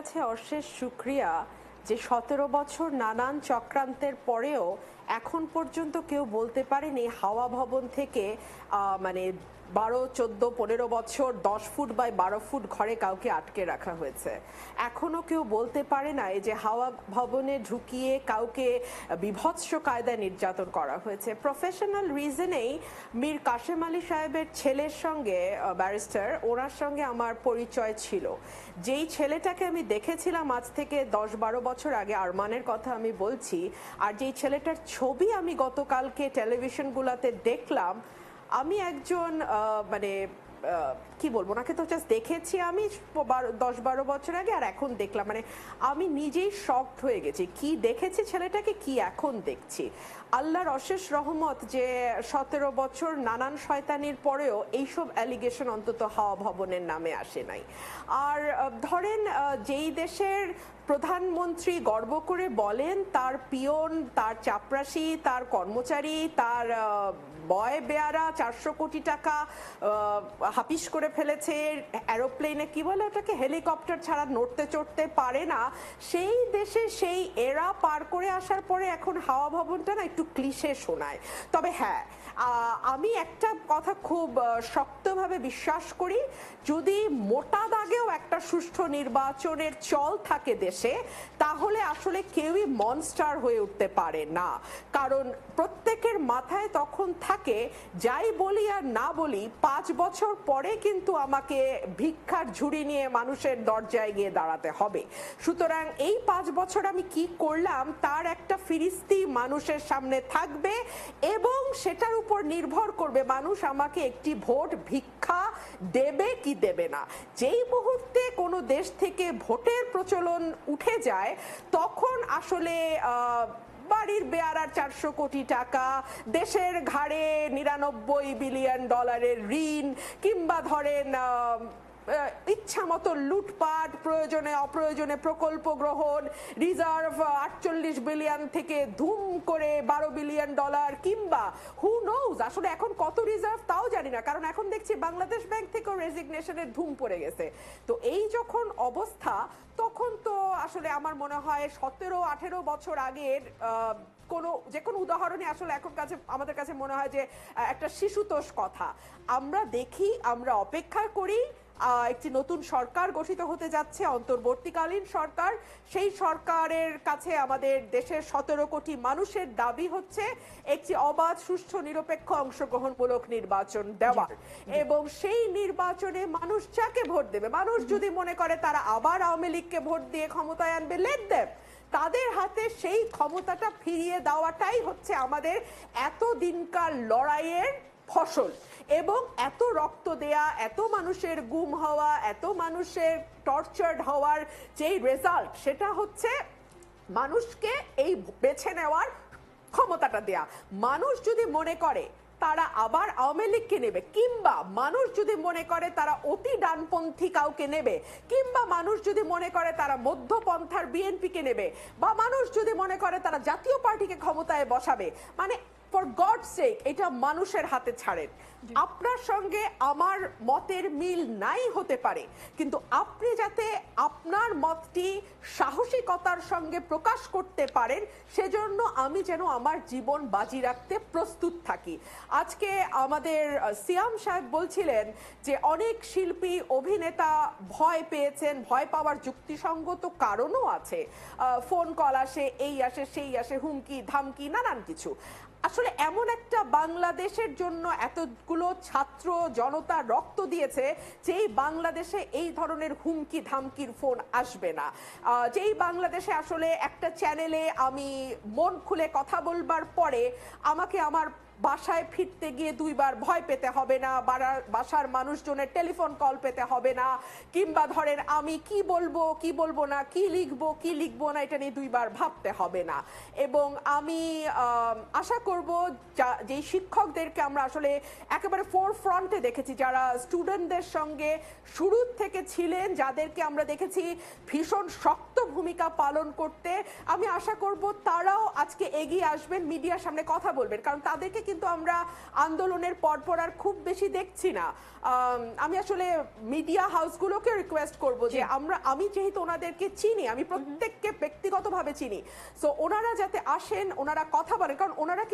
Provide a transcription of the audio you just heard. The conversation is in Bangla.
কাছে অশেষ শুক্রিয়া যে সতেরো বছর নানান চক্রান্তের পরেও এখন পর্যন্ত কেউ বলতে পারেনি হাওয়া ভবন থেকে মানে বারো, চোদ্দ, পনেরো বছর, দশ ফুট বাই বারো ফুট ঘরে কাউকে আটকে রাখা হয়েছে। এখনও কেউ বলতে পারে না যে হাওয়া ভবনে ঢুকিয়ে কাউকে বিভৎস কায়দায় নির্যাতন করা হয়েছে। প্রফেশনাল রিজনেই মীর কাশেম আলী সাহেবের ছেলের সঙ্গে ব্যারিস্টার ওনার সঙ্গে আমার পরিচয় ছিল। যেই ছেলেটাকে আমি দেখেছিলাম আজ থেকে দশ বারো বছর আগে, আরমানের কথা আমি বলছি, আর যেই ছেলেটার ছবি আমি গতকালকে টেলিভিশনগুলোতে দেখলাম আমি একজন মানে কি বলব? ওনাকে তো জাস্ট দেখেছি আমি দশ বারো বছর আগে, আর এখন দেখলাম। মানে আমি নিজেই শকড হয়ে গেছি। কি দেখেছি ছেলেটাকে, কি এখন দেখছি? আল্লাহর অশেষ রহমত যে সতেরো বছর নানান শয়তানির পরেও এইসব অ্যালিগেশন অন্তত হাওয়া ভবনের নামে আসে নাই। আর ধরেন যেই দেশের প্রধানমন্ত্রী গর্ব করে বলেন, তার পিয়ন, তার চাপরাশি, তার কর্মচারী, তার বয় বেয়ারা চারশো কোটি টাকা হাপিস করে ফেলেছে অ্যারোপ্লেনে কি বলে ওটাকে? হেলিকপ্টার ছাড়া নড়তে চড়তে পারে না। সেই দেশে সেই এরা পার করে আসার পরে এখন হাওয়া ভবনটা না একটু ক্লিশে শোনায়। তবে হ্যাঁ আমি একটা কথা খুব শক্তভাবে বিশ্বাস করি, যদি মোটা দাগেও একটা সুষ্ঠু নির্বাচনের চল থাকে দেশে তাহলে আসলে কেউই মনস্টার হয়ে উঠতে পারে না। কারণ প্রত্যেকের মাথায় তখন থাকে, যাই বলি আর না বলি, পাঁচ বছর পরে কিন্তু আমাকে ভিক্ষার ঝুড়ি নিয়ে মানুষের দরজায় গিয়ে দাঁড়াতে হবে। সুতরাং এই পাঁচ বছর আমি কি করলাম, তার একটা ফিরিস্তি মানুষের সামনে থাকবে এবং সেটার উপর নির্ভর করবে মানুষ আমাকে একটি ভোট ভিক্ষা দেবে কি দেবে না। যেই মুহূর্তে কোনো দেশ থেকে ভোটের প্রচলন উঠে যায় তখন আসলে বাড়ির বেয়ারার চারশো কোটি টাকা, দেশের ঘাড়ে নিরানব্বই বিলিয়ন ডলারের ঋণ, কিংবা ধরেন ইচ্ছা মতো লুটপাট, প্রয়োজনে, অপ্রয়োজনে প্রকল্প গ্রহণ, রিজার্ভ আটচল্লিশ বিলিয়ন থেকে ধুম করে বারো বিলিয়ন ডলার, কিংবা হু নোজ আসলে এখন কত রিজার্ভ তাও জানি না, কারণ এখন দেখছি বাংলাদেশ ব্যাংক থেকেও রেজিগনেশনের ধুম পড়ে গেছে। তো এই যখন অবস্থা, তখন তো আসলে আমার মনে হয় সতেরো, আঠেরো বছর আগের কোনো, যে কোনো উদাহরণে আসলে এখন কাছে, আমাদের কাছে মনে হয় যে একটা শিশুতোষ কথা। আমরা দেখি, আমরা অপেক্ষা করি একটি নতুন সরকার গঠিত হতে যাচ্ছে অন্তর্বর্তীকালীন সরকার। সেই সরকারের কাছে আমাদের দেশের সতেরো কোটি মানুষের দাবি হচ্ছে একটি অবাধ সুষ্ঠু নিরপেক্ষ অংশগ্রহণমূলক নির্বাচন দেওয়া। এবং সেই নির্বাচনে মানুষ যাকে ভোট দেবে মানুষ যদি মনে করে তারা আবার আওয়ামী লীগকে ভোট দিয়ে ক্ষমতায় আনবে লেট দেব তাদের হাতে সেই ক্ষমতাটা ফিরিয়ে দেওয়াটাই হচ্ছে আমাদের এত দিনকার লড়াইয়ের ফসল। এবং এত রক্ত দেয়া, এত মানুষের গুম হওয়া, এত মানুষের টর্চার্ড হওয়ার যেই রেজাল্ট সেটা হচ্ছে মানুষকে এই বেছে নেওয়ার ক্ষমতাটা দেয়া। মানুষ যদি মনে করে, তারা আবার আওয়ামী লীগকে নেবে, কিংবা মানুষ যদি মনে করে, তারা অতি ডানপন্থী কাউকে নেবে, কিংবা মানুষ যদি মনে করে, তারা মধ্যপন্থার বিএনপিকে নেবে, বা মানুষ যদি মনে করে, তারা জাতীয় পার্টিকে ক্ষমতায় বসাবে মানে ফর গড সেক এটা মানুষের হাতে ছাড়েন। আপনার সঙ্গে আমার মতের মিল নাই হতে পারে কিন্তু আপনি যাতে আপনার মতটি সাহসিকতার সঙ্গে প্রকাশ করতে পারেন সেজন্য আমি যেন আমার জীবন বাজি রাখতে প্রস্তুত থাকি। আজকে আমাদের সিয়াম সাহেব বলছিলেন যে অনেক শিল্পী অভিনেতা ভয় পেয়েছেন ভয় পাওয়ার যুক্তিসঙ্গত কারণও আছে। ফোন কল আসে এই আসে সেই আসে হুমকি ধামকি নানান কিছু। আসলে এমন একটা বাংলাদেশের জন্য এতগুলো ছাত্র জনতা রক্ত দিয়েছে, যেই বাংলাদেশে এই ধরনের হুমকি ধামকির ফোন আসবে না। যেই বাংলাদেশে আসলে একটা চ্যানেলে আমি মন খুলে কথা বলবার পরে আমাকে আমার বাসায় ফিরতে গিয়ে দুইবার ভয় পেতে হবে না বাসার মানুষজনের টেলিফোন কল পেতে হবে না, কিংবা ধরেন আমি কি বলব কি বলব না, কি লিখব কি লিখব না, এটা নিয়ে দুইবার ভাবতে হবে না। এবং আমি আশা করব যা- শিক্ষকদেরকে আমরা আসলে একেবারে ফোর ফ্রন্টে দেখেছি, যারা স্টুডেন্টদের সঙ্গে শুরু থেকে ছিলেন, যাদেরকে আমরা দেখেছি ভীষণ শক্ত ভূমিকা পালন করতে, আমি আশা করব তারাও আজকে এগিয়ে আসবেন, মিডিয়ার সামনে কথা বলবেন, কারণ তাদেরকে কিন্তু আমরা আন্দোলনের পরপর আর খুব বেশি দেখছি না। আম, আমি আসলে মিডিয়া হাউসগুলোকে রিকোয়েস্ট করব যে আমরা আমি যেহেতু ওনাদেরকে চিনি আমি প্রত্যেককে ব্যক্তিগতভাবে চিনি। সো ওনারা যাতে আসেন ওনারা কথা বলেন কারণ ওনারা